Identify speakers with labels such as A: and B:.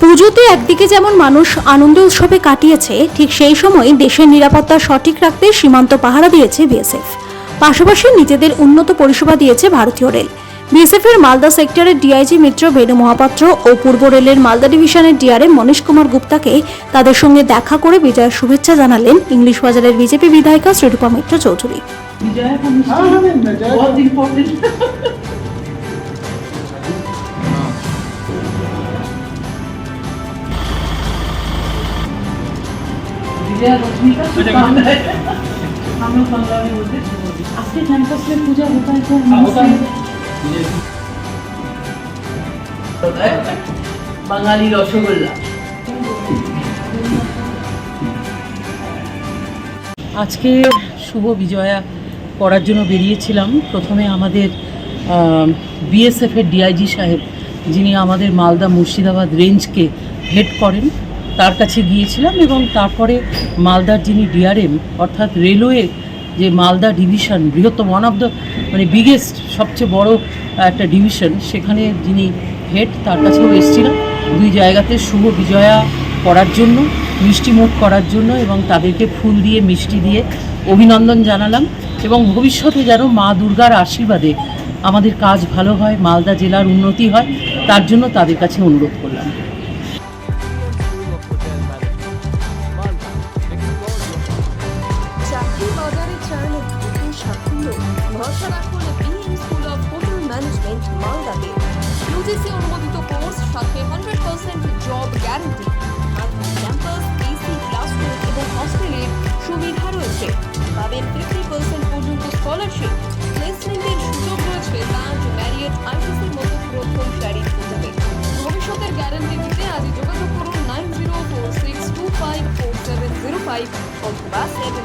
A: পুজোতে একদিকে যেমন মানুষ আনন্দ উৎসবে কাটিয়েছে ঠিক সেই সময় দেশের নিরাপত্তা সঠিক রাখতে সীমান্ত পাহারা দিয়েছে বিএসএফ। পাশাপাশি নিজেদের উন্নত পরিষেবা দিয়েছে ভারতীয় রেল। বিএসএফ এর মালদা সেক্টরের ডিআইজি মিত্র বেনু মহাপাত্র ও পূর্ব রেলের মালদা ডিভিশনের ডিআরএম মনীশ কুমার গুপ্তাকে তাদের সঙ্গে দেখা করে বিজয়ের শুভেচ্ছা জানালেন ইংলিশ বাজারের বিজেপি বিধায়িকা শ্রীরূপা মিত্র চৌধুরী।
B: आपके कैंपस में पूजा होता है क्या
C: हाँ, होता है
B: होता है বাঙালি রসগোল্লা
D: আজকে শুভ বিজয়া করার জন্য বেরিয়েছিলাম প্রথমে আমাদের বিএসএফের ডিআইজি সাহেব যিনি আমাদের মালদা মুর্শিদাবাদ রেঞ্জকে হেড করেন তার কাছে গিয়েছিলাম এবং তারপরে মালদার যিনি ডিআরএম, অর্থাৎ রেলওয়ে যে মালদা ডিভিশন, বৃহত্তম ওয়ান অফ দ্য মানে বিগেস্ট সবচেয়ে বড় একটা ডিভিশন, সেখানে যিনি হেড, তার কাছেও এসেছিলাম। দুই জায়গাতে শুভ বিজয়া করার জন্য, মিষ্টি মুখ করার জন্য এবং তাদেরকে ফুল দিয়ে, মিষ্টি দিয়ে অভিনন্দন জানালাম এবং ভবিষ্যতে যেন মা দুর্গার আশীর্বাদে আমাদের কাজ ভালো হয়, মালদা জেলার উন্নতি হয়, তার জন্য তাদের কাছে অনুরোধ করলাম।
E: BM school of hotel management মালদাতে। ইউজিসি অনুমোদিত কোর্স সাথে হান্ড্রেড পার্সেন্ট জব গ্যারান্টি এবং সুবিধা রয়েছে। পার্সেন্ট স্কলারশিপ ম্যারিয়েট মতো ভবিষ্যতের guarantee nine zero four six two five four seven zero five seven